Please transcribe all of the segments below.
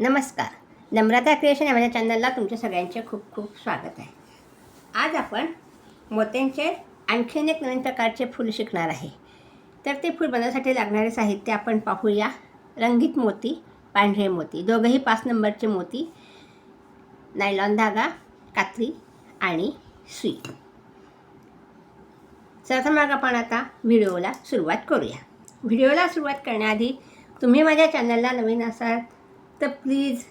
नमस्कार. नम्रता क्रिएशन या माझ्या चॅनलला तुमच्या सगळ्यांचे खूप खूप स्वागत आहे. आज आपण मोत्यांचे आणखीन एक नवीन प्रकारचे फूल शिकणार आहे. तर ते फूल बनवण्यासाठी लागणारे साहित्य आपण पाहूया. रंगीत मोती पांढरे मोती दोघंही पाच नंबरचे मोती नायलॉन धागा कात्री आणि सुई. चौथा मग आपण आता व्हिडिओला सुरुवात करूया. व्हिडिओला सुरुवात करण्याआधी तुम्ही माझ्या चॅनलला नवीन असाल तर प्लीज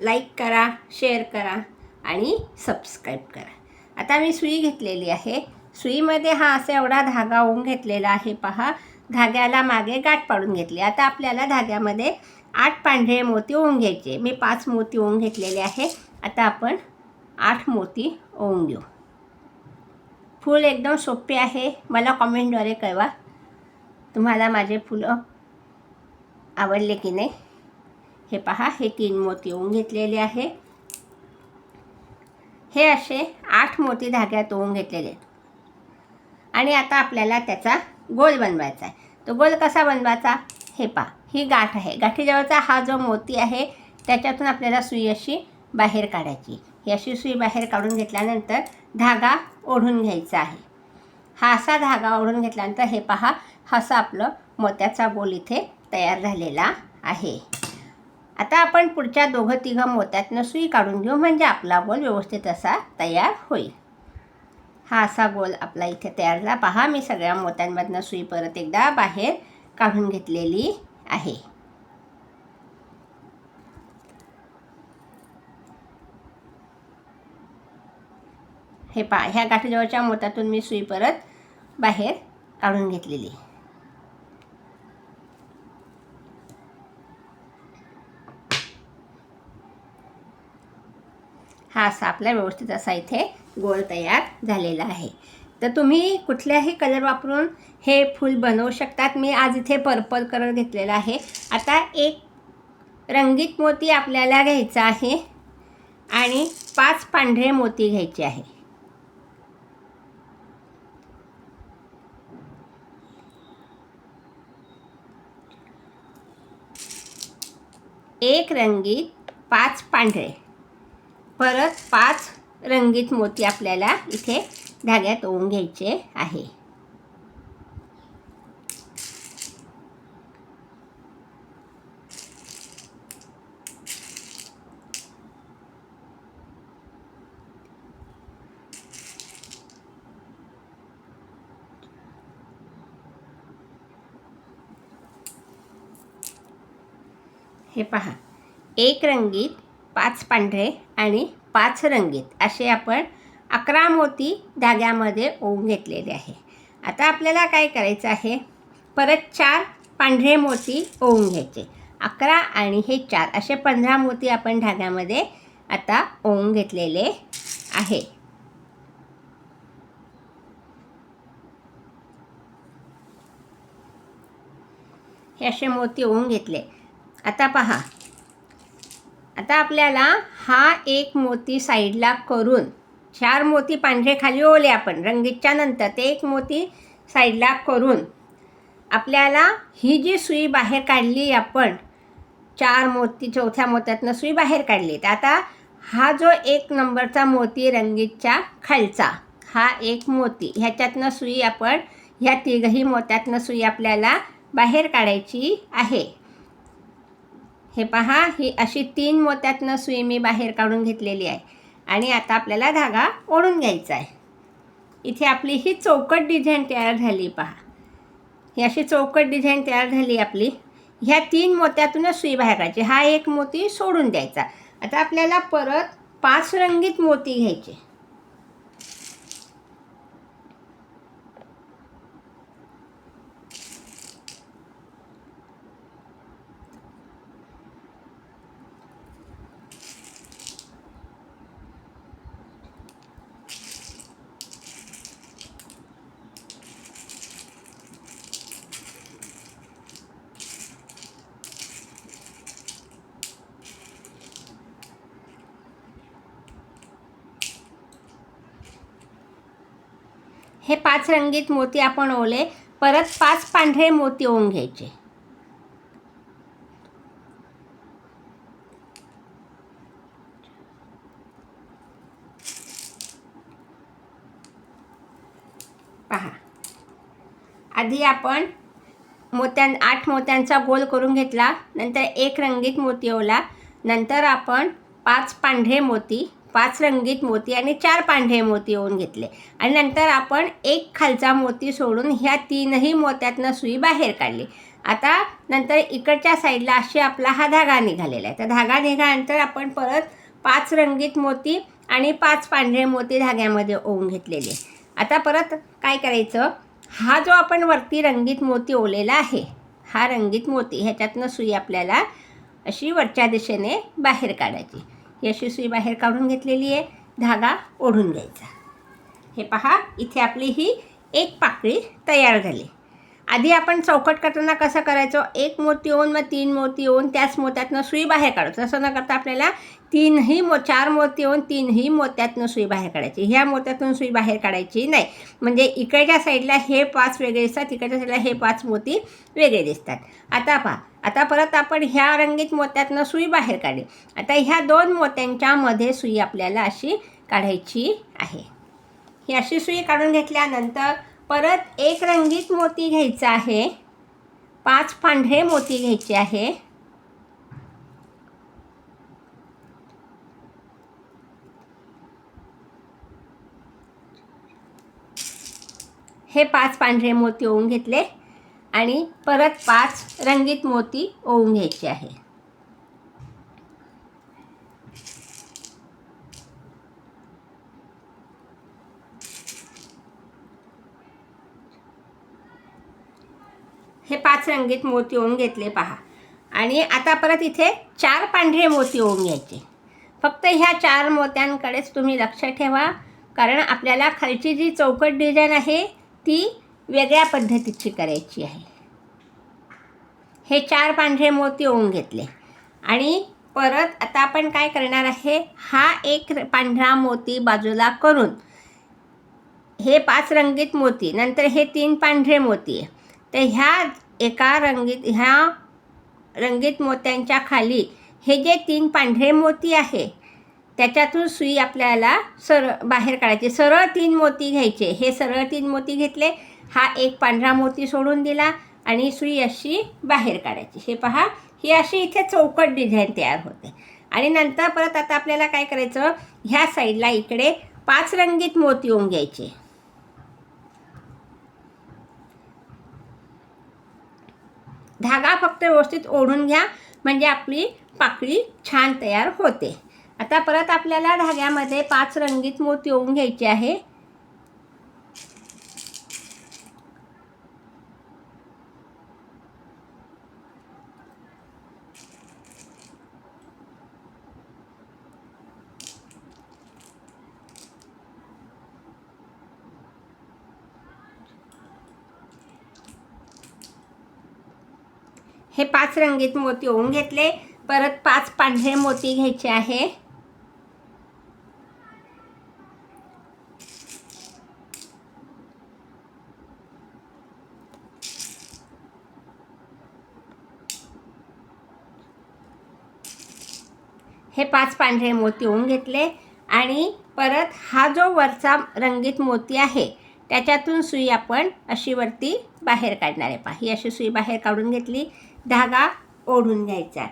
लाईक करा शेअर करा आणि सबस्क्राईब करा. आता मी सुई घेतलेली आहे. सुईमध्ये हा असा एवढा धागा होऊन घेतलेला आहे पहा. धाग्याला मागे गाठ पाडून घेतली. आता आपल्याला धाग्यामध्ये आठ पांढरे मोती ओवून घ्यायचे. मी पाच मोती ओवून घेतलेले आहे. आता आपण आठ मोती ओवून घेऊ. फूल एकदम सोपे आहे. मला कॉमेंटद्वारे कळवा. तुम्हाला माझे फुलं आवडले की नाही? हे पहा हे तीन मोती ओवून घेतलेले आहे. हे असे आठ मोती धाग्यात ओवून घेतलेले आहेत. आणि आता आपल्याला त्याचा गोल बनवायचा आहे. तो गोल कसा बनवायचा? हे पहा ही गाठ आहे. गाठीजवळचा हा जो मोती आहे त्याच्यातून आपल्याला सुई अशी बाहेर काढायची. ही अशी सुई बाहेर काढून घेतल्यानंतर धागा ओढून घ्यायचा आहे. हा असा धागा ओढून घेतल्यानंतर हे पहा असा आपलं मोत्याचा गोल इथे तयार झालेला आहे. आता आपण पुढच्या दोघं तिघं मोत्यातनं सुई काढून घेऊ म्हणजे आपला गोल व्यवस्थित असा तयार होईल. हा असा गोल आपला इथे तयार झाला पहा मी सगळ्या मोत्यांमधनं सुई परत एकदा बाहेर काढून घेतलेली आहे. हे पहा ह्या गाठीजवळच्या मोत्यातून मी सुई परत बाहेर काढून घेतलेली. हा असा आपला व्यवस्थित असा इथे गोल तयार झालेला आहे. तर तुम्ही कुठल्याही कलर वापरून हे फूल बनवू शकतात. मी आज इथे पर्पल कलर घेतलेला आहे. आता एक रंगीत मोती आपल्याला घ्यायचा आहे आणि पाच पांढरे मोती घ्यायचे आहे. एक रंगीत पाच पांढरे. परत पाच रंगीत मोती आपल्याला इथे धाग्यात ओवून घ्यायचे आहे. हे पहा एक रंगीत पाच पांढरे आणि पाच रंगीत असे आपण अकरा मोती धाग्यामध्ये ओवून घेतलेले आहे. आता आपल्याला काय करायचं आहे? परत चार पांढरे मोती ओवून घ्यायचे. अकरा आणि हे चार असे पंधरा मोती आपण धाग्यामध्ये आता ओवून घेतलेले आहे. हे असे मोती ओवून घेतले. आता पहा आता आपल्याला हा एक मोती साईडला करून चार मोती पांढरे खाली ओले आपण रंगीतच्या नंतर ते एक मोती साईडला करून आपल्याला ही जी सुई बाहेर काढली आपण चार मोती चौथ्या मोत्यातनं सुई बाहेर काढली तर आता हा जो एक नंबरचा मोती रंगीतच्या खालचा हा एक मोती ह्याच्यातनं सुई आपण ह्या तिघही मोत्यातनं सुई आपल्याला बाहेर काढायची आहे. हे पहा ही अशी तीन मोत्यातनं सुई मी बाहेर काढून घेतलेली आहे. आणि आता आपल्याला धागा ओढून घ्यायचा आहे. इथे आपली ही चौकट डिझाईन तयार झाली पहा. ही अशी चौकट डिझाईन तयार झाली आपली. ह्या तीन मोत्यातूनच सुई बाहेर काढायची. हा एक मोती सोडून द्यायचा. आता आपल्याला परत पाच रंगीत मोती घ्यायचे. हे पाच रंगीत मोती आपण ओले परत पाच पांढरे मोती ओवून घ्यायचे. पहा. आधी आपण मोत्या आठ मोत्यांचा गोल करून घेतला नंतर एक रंगीत मोती ओला नंतर आपण पाच पांढरे मोती पाच रंगीत मोती आणि चार पांढरे मोती होऊन घेतले. आणि नंतर आपण एक खालचा मोती सोडून ह्या तीनही मोत्यातनं सुई बाहेर काढली. आता नंतर इकडच्या साईडला अशी आपला हा धागा निघालेला आहे. तर धागा निघाल्यानंतर आपण परत पाच रंगीत मोती आणि पाच पांढरे मोती धाग्यामध्ये ओवून घेतलेले. आता परत काय करायचं? हा जो आपण वरती रंगीत मोती ओलेला आहे हा रंगीत मोती ह्याच्यातनं सुई आपल्याला अशी वरच्या दिशेने बाहेर काढायची. यशस्वी सुई बाहेर काढून घेतलेली आहे. धागा ओढून घ्यायचा. हे पहा इथे आपली ही एक पाकळी तयार झाली. आधी आपण चौकट करताना कसं करायचो? एक मोती ओवून मग तीन मोती ओवून त्याच मोत्यातनं सुई बाहेर काढू असं न करता आपल्याला तीनही मो चार मोती येऊन तीनही मोत्यातनं सुई बाहेर काढायची. ह्या मोत्यातून सुई बाहेर काढायची नाही. म्हणजे इकडच्या साईडला हे पाच वेगळे दिसतात तिकडच्या साईडला हे पाच मोती वेगळे दिसतात. आता पहा आता परत आपण ह्या रंगीत मोत्यातनं सुई बाहेर काढली. आता ह्या दोन मोत्यांच्यामध्ये सुई आपल्याला अशी काढायची आहे. ही अशी सुई काढून घेतल्यानंतर परत एक रंगीत मोती घ्यायचा आहे. पाच पांढरे मोती घ्यायचे आहे. हे पाच पांढरे मोती ओवून घेतले आणि परत पाच रंगीत मोती ओवून घ्यायचे आहे. हे पाच रंगीत मोती ओवून घेतले पहा. आणि आता परत इथे चार पांढरे मोती ओवून घ्यायचे. फक्त ह्या चार मोत्यांकडेच तुम्ही लक्ष ठेवा कारण आपल्याला खालची जी चौकट डिझाईन आहे ती वेगळ्या पद्धतीची करायची आहे. हे चार पांढरे मोती ओवून घेतले. आणि परत आता आपण काय करणार आहे? हा एक पांढरा मोती बाजूला करून हे पाच रंगीत मोती नंतर हे तीन पांढरे मोती आहे. तर ह्या एका रंगीत ह्या रंगीत मोत्यांच्या खाली हे जे तीन पांढरे मोती आहे त्याच्यातून सुई आपल्याला सरळ बाहेर काढायची. सरळ तीन मोती घ्यायचे. हे सरळ तीन मोती घेतले. हा एक पांढरा मोती सोडून दिला आणि सुई अशी बाहेर काढायची. हे पहा ही अशी इथे चौकट डिझाईन तयार होते. आणि नंतर परत आता आपल्याला काय करायचं? ह्या साईडला इकडे पाच रंगीत मोती होऊन घ्यायचे. धागा फक्त व्यवस्थित ओढून घ्या. म्हणजे आपली पाकळी छान तयार होते. आता परत आपल्याला धाग्यामध्ये पाच रंगीत मोती ओवून घ्यायचे आहे. हे पाच रंगीत मोती ओवून घेतले. परत पाच पांढरे मोती घ्यायचे आहे हे पाच पांढरे मोती होऊन घेतले आणि परत हा जो वरचा रंगीत मोती आहे त्याच्यातून सुई आपण अशी वरती बाहेर काढणार आहे. पहा ही अशी सुई बाहेर काढून घेतली धागा ओढून घ्यायचा.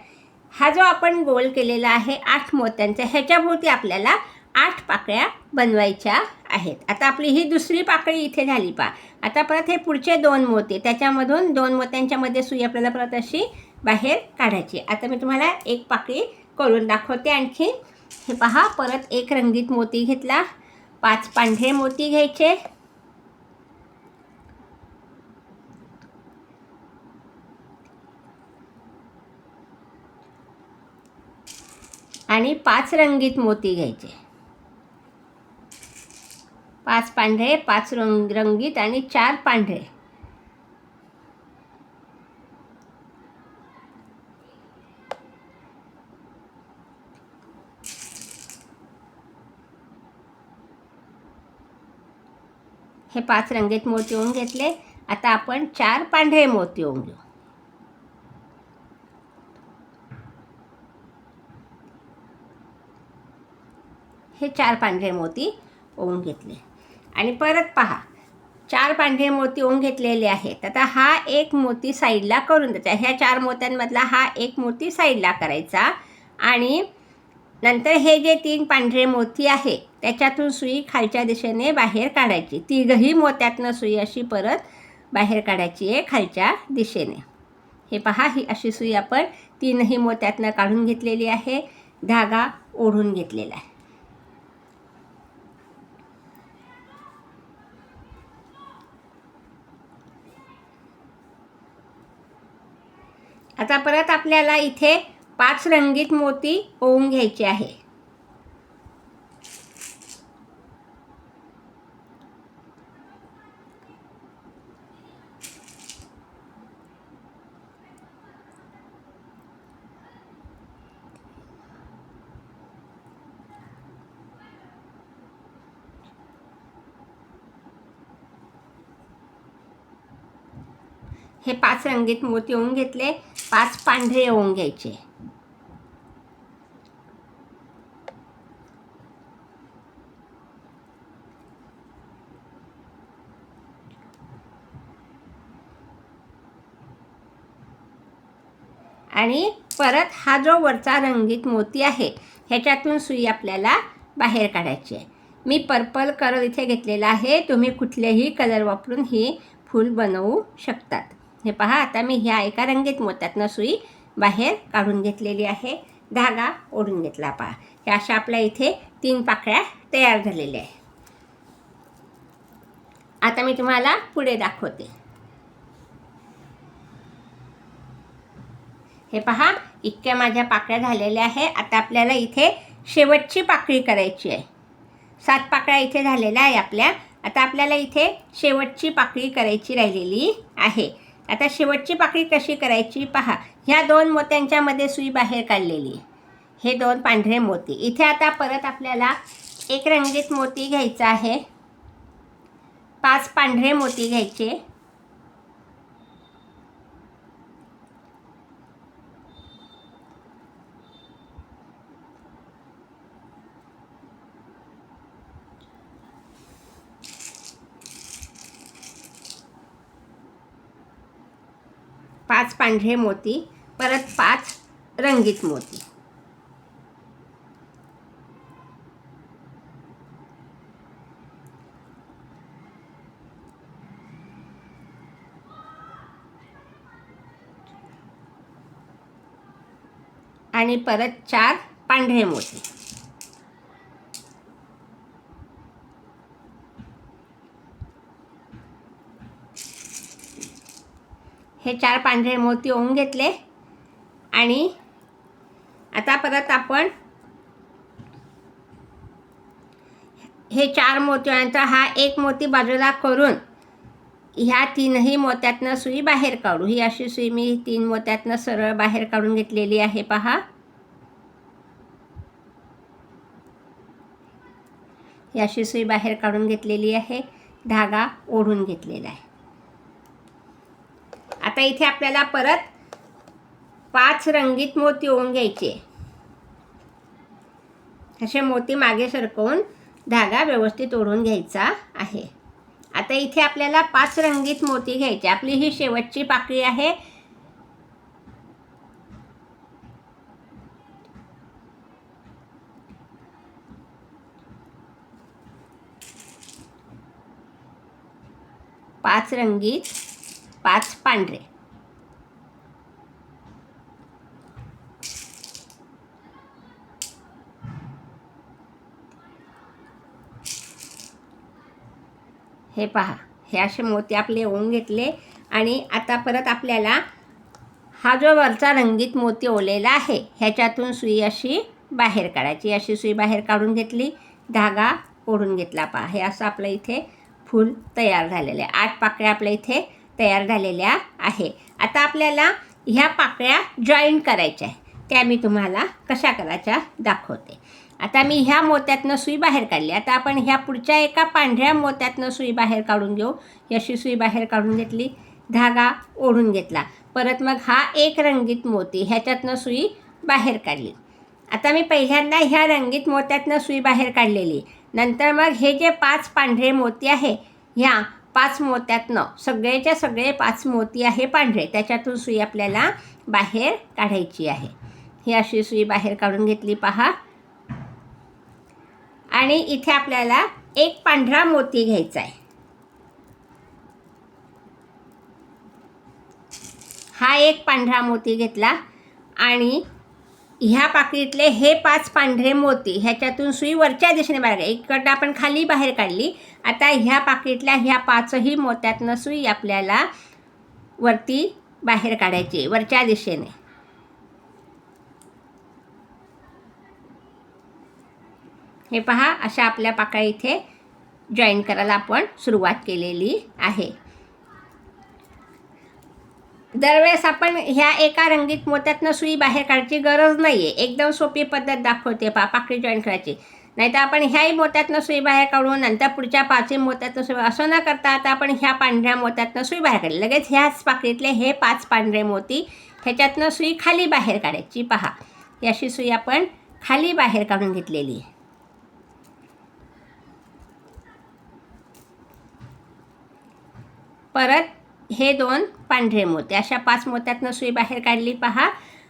हा जो आपण गोल केलेला आहे आठ मोत्यांचा ह्याच्याभोवती आपल्याला आठ पाकळ्या बनवायच्या आहेत. आता आपली ही दुसरी पाकळी इथे झाली पा आता परत हे पुढचे दोन मोती त्याच्यामधून दोन मोत्यांच्यामध्ये सुई आपल्याला परत अशी बाहेर काढायची आता मी तुम्हाला एक पाकळी करून दाखवते आणखी. हे पहा परत एक रंगीत मोती घेतला. पाच पांढरे मोती घ्यायचे. आणि पाच रंगीत मोती घ्यायचे. पाच पांढरे पाच रंग रंगीत आणि चार पांढरे. हे पाच रंगीत मोती होऊन घेतले. आता आपण चार पांढरे मोती होऊन घेऊ. हे चार पांढरे मोती ओवून घेतले. आणि परत पहा चार पांढरे मोती ओवून घेतलेले आहेत. आता हा एक मोती साईडला करून द्यायचा. ह्या चार मोत्यांमधला हा एक मोती साईडला करायचा. आणि नंतर हे जे तीन पांढरे मोती आहे त्याच्यातून सुई खालच्या दिशेने बाहेर काढायची. तिघही मोत्यातनं सुई अशी परत बाहेर काढायची आहे खालच्या दिशेने. हे पहा ही अशी सुई आपण तीनही मोत्यातनं काढून घेतलेली आहे. धागा ओढून घेतलेला आहे. आता परत आपल्याला इथे पाच रंगीत मोती ओवून घ्यायचे आहे हे पाच रंगीत मोती होऊन घेतले. पाच पांढरे होऊन घ्यायचे. आणि परत हा जो वरचा रंगीत मोती आहे ह्याच्यातून सुई आपल्याला बाहेर काढायची आहे. मी पर्पल कलर इथे घेतलेला आहे. तुम्ही कुठलेही कलर वापरून ही फूल बनवू शकतात. हे पहा आता मी ह्या एका रंगीत मोत्यातनं सुई बाहेर काढून घेतलेली आहे. धागा ओढून घेतला पहा ह्या अशा आपल्या इथे तीन पाकळ्या तयार झालेल्या आहे. आता मी तुम्हाला पुढे दाखवते. हे पहा इतक्या माझ्या पाकळ्या झालेल्या आहे. आता आपल्याला इथे शेवटची पाकळी करायची आहे. सात पाकळ्या इथे झालेल्या आहे आपल्या. आता आपल्याला इथे शेवटची पाकळी करायची राहिलेली आहे. आता शेवटची पाकळी कशी करायची पहा. ह्या दोन मोत्यांच्यामध्ये सुई बाहेर काढलेली हे दोन पांढरे मोती. इथे आता परत आपल्याला एक रंगीत मोती घ्यायचा आहे. पाच पांढरे मोती घ्यायचे. पाच पांढरे मोती परत पाच रंगीत मोती. आणि परत चार पांढरे मोती. हे चार पांढरे मोती ओवून घेतले. आणि आता परत आपण हे चार मोत्यांचा हा एक मोती बाजूला करून ह्या तीनही मोत्यातनं सुई बाहेर काढू. ही अशी सुई मी तीन मोत्यातनं सरळ बाहेर काढून घेतलेली आहे पहा. ही अशी सुई बाहेर काढून घेतलेली आहे. धागा ओढून घेतलेला आहे. आता इथे आपल्याला परत पाच रंगीत मोती ओवून घ्यायचे. असे मोती मागे सरकवून धागा व्यवस्थित ओढून घ्यायचा आहे. आता इथे आपल्याला पाच रंगीत मोती घ्यायचे. आपली ही शेवटची पाकळी आहे. पाच रंगीत पाच पांढरे. हे पहा. हे असे मोती आपले ओवून घेतले आणि आता परत आपल्याला हा जो वरचा रंगीत मोती ओलेला आहे ह्याच्यातून सुई अशी बाहेर काढायची. अशी सुई बाहेर काढून घेतली धागा ओढून घेतला. पहा हे असं आपलं इथे फूल तयार झालेलं आहे. आठ पाकळ्या आपल्या इथे तयार झालेल्या आहे. आता आपल्याला ह्या पाकळ्या जॉईन करायच्या आहे त्या मी तुम्हाला कशा करायच्या दाखवते. आता मी ह्या मोत्यातनं सुई बाहेर काढली. आता आपण ह्या पुढच्या एका पांढऱ्या मोत्यातनं सुई बाहेर काढून घेऊ. अशी सुई बाहेर काढून घेतली धागा ओढून घेतला. परत मग हा एक रंगीत मोती ह्याच्यातनं सुई बाहेर काढली. आता मी पहिल्यांदा ह्या रंगीत मोत्यातनं सुई बाहेर काढलेली. नंतर मग हे जे पाच पांढरे मोती आहे ह्या पाच मोत्यातनं सगळेच्या सगळे पाच मोती आहे पांढरे. त्याच्यातून सुई आपल्याला बाहेर काढायची आहे. ही अशी सुई बाहेर काढून घेतली पहा. आणि इथे आपल्याला एक पांढरा मोती घ्यायचा आहे. हा एक पांढरा मोती घेतला आणि ह्या पाकळीतले हे पाच पांढरे मोती ह्याच्यातून सुई वरच्या दिशेने बाहेर काढली. आपण खाली बाहेर काढली. आता ह्या पाकळीतल्या ह्या पाचही मोत्यातनं सुई आपल्याला वरती बाहेर काढायची वरच्या दिशेने. हे पहा अशा आपल्या पाकळ्या इथे जॉईन करायला आपण सुरुवात केलेली आहे. दरवेळेस आपण ह्या एका रंगीत मोत्यातनं सुई बाहेर काढायची गरज नाही आहे एकदम सोपी पद्धत दाखवते पा पाकळी जॉईन करायची. नाहीतर आपण ह्याही मोत्यातनं सुई बाहेर काढून नंतर पुढच्या पाचही मोत्यातनं सुई असं न करता आता आपण ह्या पांढऱ्या मोत्यातनं सुई बाहेर काढली. लगेच ह्याच पाकळीतले हे पाच पांढरे मोती ह्याच्यातनं सुई खाली बाहेर काढायची. पहा ही अशी सुई आपण खाली बाहेर काढून घेतलेली आहे. परत हे दोन पांढरे मोती. अशा पाच मोत्यातनं सुई बाहेर काढली पहा.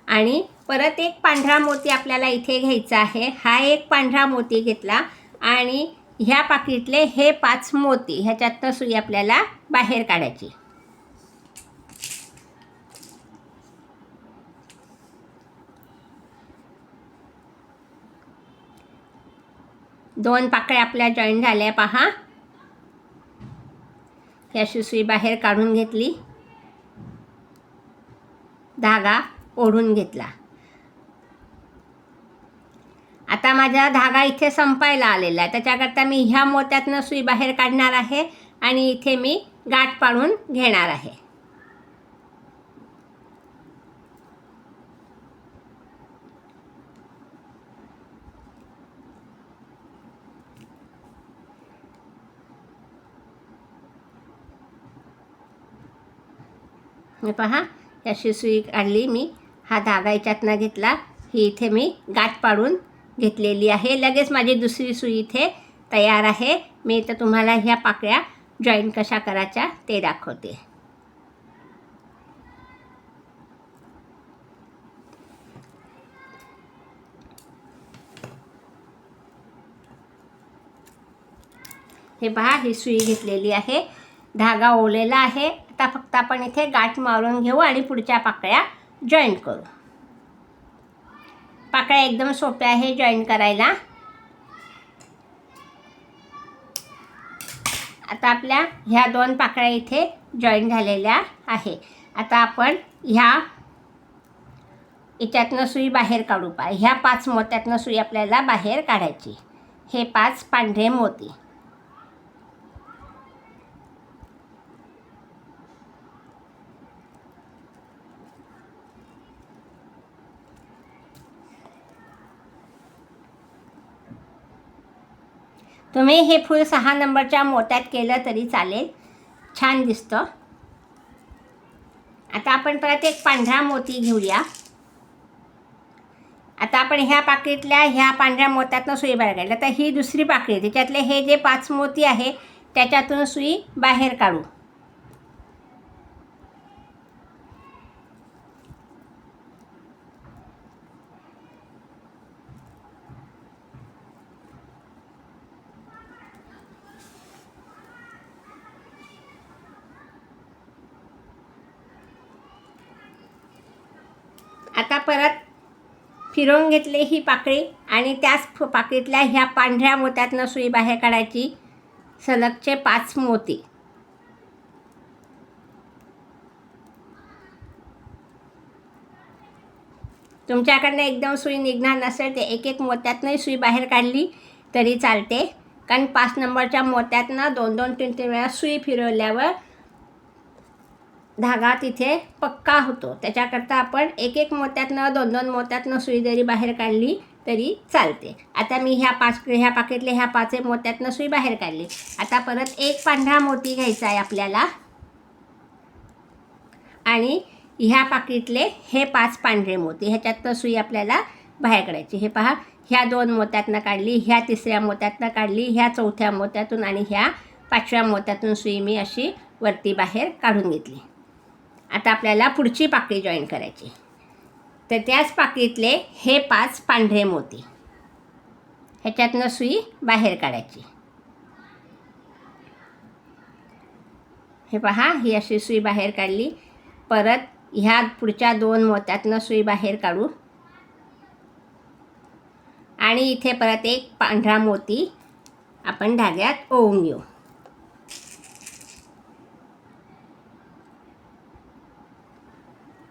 आणि परत एक पांढरा मोती आपल्याला इथे घ्यायचा आहे. हा एक पांढरा मोती घेतला आणि ह्या पाकिटले हे पाच मोती ह्याच्यातनं सुई आपल्याला बाहेर काढायची. दोन पाकळ्या आपल्या जॉईन झाल्या पहा. ह्या अशी सुई बाहेर काढून घेतली. धागा ओढून घेतला. आता माझा धागा इथे संपायला आलेला आहे. त्याच्याकरता मी ह्या मोत्यातनं सुई बाहेर काढणार आहे आणि इथे मी गाठ पाडून घेणार आहे. हे पहा अशी सुई काढली मी. हा धागा याच्यातनं घेतला. ही इथे मी गाठ पाडून घेतलेली आहे. लगेच माझी दुसरी सुई इथे तयार आहे. मी इथं तुम्हाला ह्या पाकळ्या जॉईन कशा करायच्या ते दाखवते. हे पहा ही सुई घेतलेली आहे. धागा ओलेला आहे. आता फक्त आपण इथे गाठ मारून घेऊ आणि पुढच्या पाकळ्या जॉईन करू. पाकळ्या एकदम सोप्या आहे जॉईन करायला. आता आपल्या ह्या दोन पाकळ्या इथे जॉईन झालेल्या आहे. आता आपण ह्या याच्यातनं सुई बाहेर काढू पा. ह्या पाच मोत्यातनं सुई आपल्याला बाहेर काढायची. हे पाच पांढरे मोती. तुम्ही हे फूल सहा नंबरच्या मोत्यात केलं तरी चालेल. छान दिसतं. आता आपण परत एक पांढरा मोती घेऊया. आता आपण ह्या पाकळीतल्या ह्या पांढऱ्या मोत्यातनं सुई बाहेर काढली. तर ही दुसरी पाकळी त्याच्यातले हे जे पाच मोती आहे त्याच्यातून सुई बाहेर काढू आता परत फिरवून घेतली ही पाकळी आणि त्याच पाकळीतल्या ह्या पांढऱ्या मोत्यातनं सुई बाहेर काढायची सलगचे पाच मोती. तुमच्याकडनं एकदम सुई निघणार नसेल ते एक एक मोत्यातनंही सुई बाहेर काढली तरी चालते. कारण पाच नंबरच्या मोत्यातनं दोन दोन तीन तीन वेळा सुई फिरवल्यावर धागा तिथे पक्का होतो. त्याच्याकरता आपण एक एक मोत्यातनं दोन दोन मोत्यातनं सुई जरी बाहेर काढली तरी चालते. आता मी ह्या पाच ह्या पाकीतले ह्या पाच मोत्यातनं सुई बाहेर काढली. आता परत एक पांढरा मोती घ्यायचा आहे आपल्याला. आणि ह्या पाकिटले हे पाच पांढरे मोती ह्याच्यातनं सुई आपल्याला बाहेर काढायची. हे पहा ह्या दोन मोत्यातनं काढली ह्या तिसऱ्या मोत्यातनं काढली ह्या चौथ्या मोत्यातून आणि ह्या पाचव्या मोत्यातून सुई मी अशी वरती बाहेर काढून घेतली. आता आपल्याला पुढची पाकळी जॉईन करायची. तर त्याच पाकळीतले हे पाच पांढरे मोती. ह्याच्यातनं सुई बाहेर काढायची. हे पहा ही अशी सुई बाहेर काढली. परत ह्या पुढच्या दोन मोत्यातनं सुई बाहेर काढू. आणि इथे परत एक पांढरा मोती आपण धाग्यात ओवून घेऊ.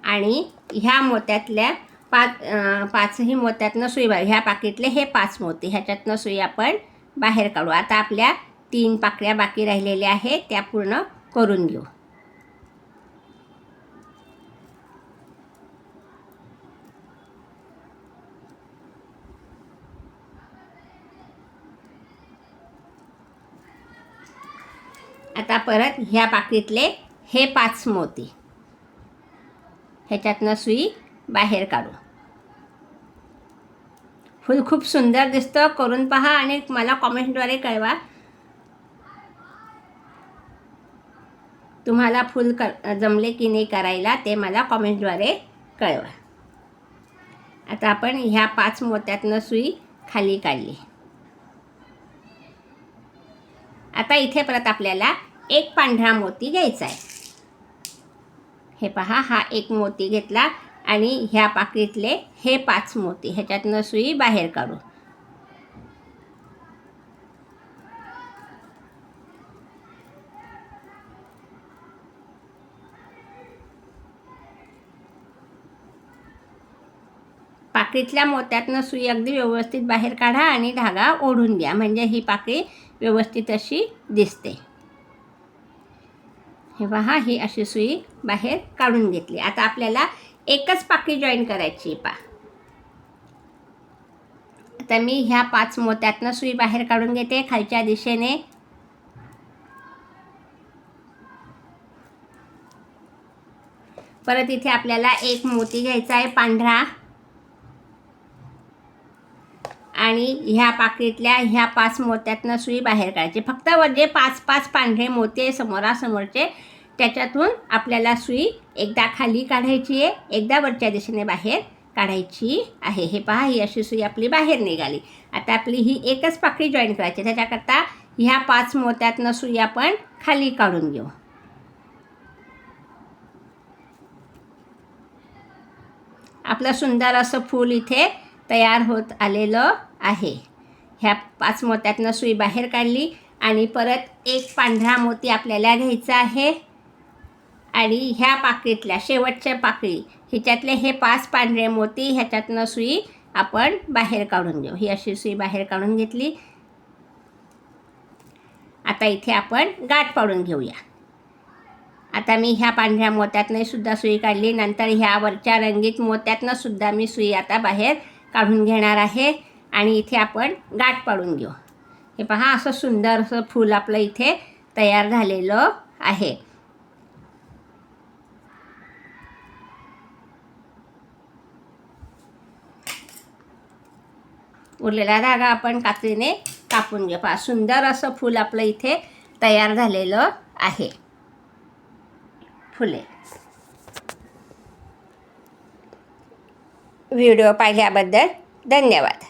आणि ह्या मोत्यातल्या पाच पाचही मोत्यातनं सुई बा ह्या पाकीतले हे पाच मोती ह्याच्यातनं सुई आपण बाहेर काढू. आता आपल्या तीन पाकळ्या बाकी राहिलेल्या आहेत त्या पूर्ण करून घेऊ. आता परत ह्या पाकीतले हे पाच मोती. ह्याच्यातनं सुई बाहेर काढू. फूल खूप सुंदर दिसतं. करून पहा आणि मला कॉमेंटद्वारे कळवा. तुम्हाला फुल कर जमले की नाही करायला ते मला कॉमेंटद्वारे कळवा. आता आपण ह्या पाच मोत्यातनं सुई खाली काढली. आता इथे परत आपल्याला एक पांढरा मोती घ्यायचा आहे हे पहा हा एक मोती घेतला आणि ह्या पाकळीतले हे पाच मोती ह्याच्यातनं सुई बाहेर काढू. पाकळीतल्या मोत्यातनं सुई अगदी व्यवस्थित बाहेर काढा आणि धागा ओढून घ्या. म्हणजे ही पाकळी व्यवस्थित अशी दिसते. हे पहा ही अशी सुई बाहेर काढून घेतली. आता आपल्याला एकच पाकी जॉईन करायची पा आता मी ह्या पाच मोत्यातनं सुई बाहेर काढून घेते. खालच्या दिशेने परत इथे आपल्याला एक मोती घ्यायचा आहे पांढरा. आणि ह्या पाकळीतल्या ह्या पाच मोत्यातनं सुई बाहेर काढायची. फक्त जे पाच पाच पांढरे मोती आहे समोरासमोरचे त्याच्यातून आपल्याला सुई एकदा खाली काढायची आहे एकदा वरच्या दिशेने बाहेर काढायची आहे. हे पहा ही अशी सुई आपली बाहेर निघाली. आता आपली ही एकच पाकळी जॉईन करायची त्याच्याकरता ह्या पाच मोत्यातनं सुई आपण खाली काढून घेऊ. आपलं सुंदर असं फूल इथे तयार होत आलेलं आहे. ह्या पाच मोत्यातनं सुई बाहेर काढली आणि परत एक पांढरा मोती आपल्याला घ्यायचा आहे. आणि ह्या पाकळीतल्या शेवटच्या पाकळी ह्याच्यातले हे पाच पांढरे मोती ह्याच्यातनं सुई आपण बाहेर काढून घेऊ. ही अशी सुई बाहेर काढून घेतली. आता इथे आपण गाठ पाडून घेऊया. आता मी ह्या पांढऱ्या मोत्यातनं सुद्धा सुई काढली. नंतर ह्या वरच्या रंगीत मोत्यातनं सुद्धा मी सुई आता बाहेर काढून घेणार आहे. आणि इथे आपण गाठ पाडून घेऊ. हे पहा असं सुंदर असं फूल आपलं इथे तयार झालेलं आहे. उरलेला धागा आपण कात्रीने कापून घेऊ. पहा सुंदर असं फूल आपलं इथे तयार झालेलं आहे. फुले. व्हिडिओ पाहिल्याबद्दल धन्यवाद.